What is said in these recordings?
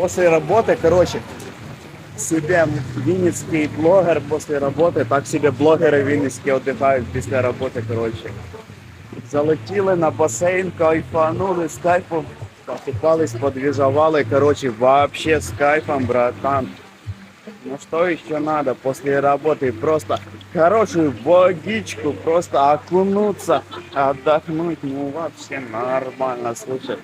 после работы, короче, себе винницкий блогер после работы, так себе блогери вінницькі отдыхают після роботи, короче. Залетіли на басейн, кайфанули з кайфом, покупались, подвижовали, короче, вообще с кайфом, братан. Ну что еще надо после работы? Просто хорошую водичку, просто окунуться, отдохнуть, ну вообще нормально, слушай.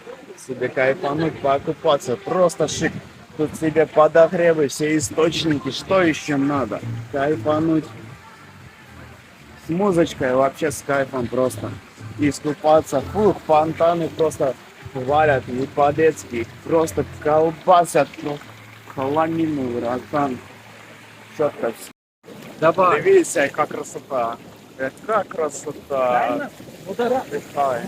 Себе кайфануть, покупаться, просто шик. Тут себе подогревы, все источники, что еще надо? Кайфануть. С музычкой вообще с кайфом просто. Искупаться, фух, фонтаны просто валят не по-детски, просто колбасят, ну, хламину, братан. Чітко все. Давай. Дивіться, яка красота. Яка красота.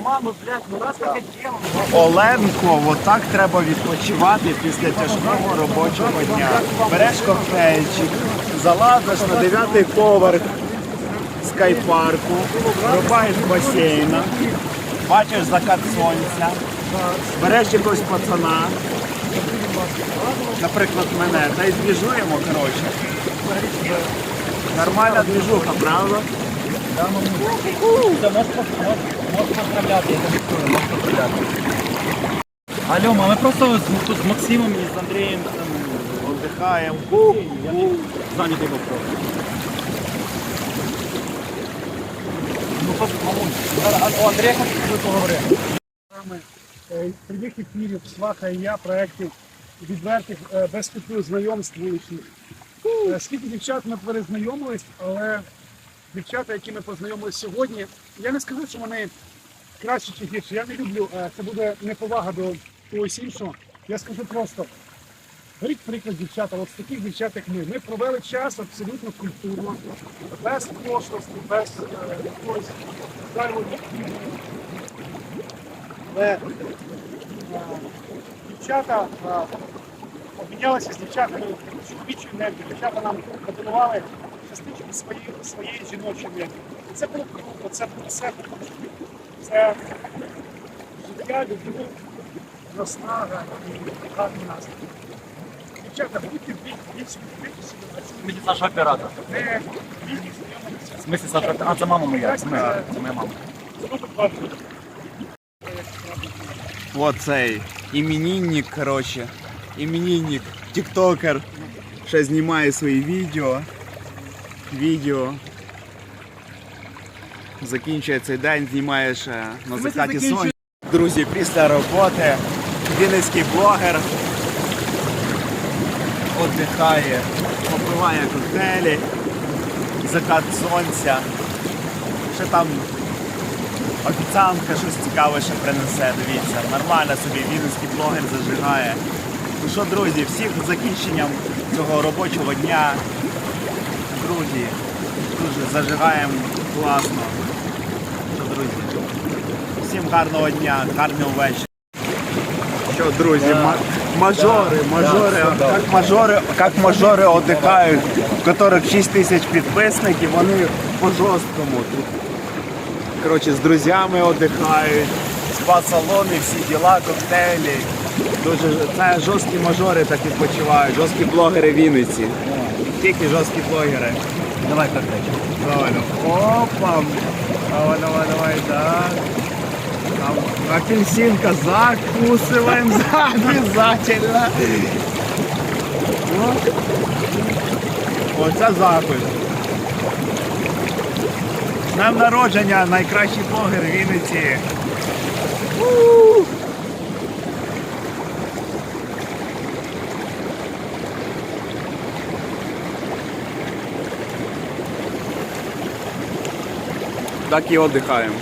Мама, блядь, ну раз таке діло. Оленко, отак треба відпочивати після тяжкого робочого дня. Береш коктейльчик, залазиш на дев'ятий поверх скайпарку, рубаєш басейна, бачиш закат сонця, береш якогось пацана, наприклад, мене, та й двіжуємо, коротше. Нормальна двіжуха, правда? Поздравляти. Алло, ми просто з, з Максимом і з Андрієм там, Отдихаємо. я не зайнятий вопрос. Ну, просто, мамуль, зараз, а, о, з тобою поговорити. Е, прямих ефірів, Сваха і я, проєктів відвертих е, без купів знайомств вуличних. Е, Скільки дівчат ми перезнайомились, але дівчата, які ми познайомились сьогодні, я не скажу, що вони кращі чи гірші. Я не люблю, е, це буде неповага до когось іншого. Я скажу просто. Беріть приклад дівчата, от з таких дівчат, як ми. Ми провели час абсолютно культурно, без пошлості, без е, якогось але дівчата е, обмінялися з дівчатами чоловічою енергією. Дівчата нам пропонували частичку своєї, своєї жіночої. Це було круто, це було все. Це життя, любов, наснага і гарний настрій. Дівчата, будьте більш більш відкриті Мені Саша оператор. не більше. В смысле, Саша? А, це мама моя, це моя, це моя мама. Вот цей іменинник, короче. Іменинник, тіктокер. Ще знімає свої відео. Відео. Закінчує цей день, знімає ще на закаті сонця. Друзі, після роботи вінницький блогер віддихає, попиває коктейлі, закат сонця. Ще там Офіціантка щось цікаве ще принесе, дивіться. Нормально собі вінницький блогер зажигає. Ну що, друзі, всіх закінченням цього робочого дня. Друзі, дуже зажигаємо класно. Що, друзі, всім гарного дня, гарного вечора. Що, друзі, ма- мажори, мажори, як мажори, як мажори віддихають, у яких 6 тисяч підписників, вони по жорсткому тут Короче, з друзями віддихають, спа-салони, всі діла, коктейлі. Дуже це жорсткі мажори так відпочивають, жорсткі блогери Вінниці. Тільки жорсткі блогери. Давай коктейль. Давай, ну. Опа! Давай, давай, давай, так. Там апельсинка закусываем обязательно. Оце закус. З днем народження найкращий блогер Вінниці. Так і віддихаємо.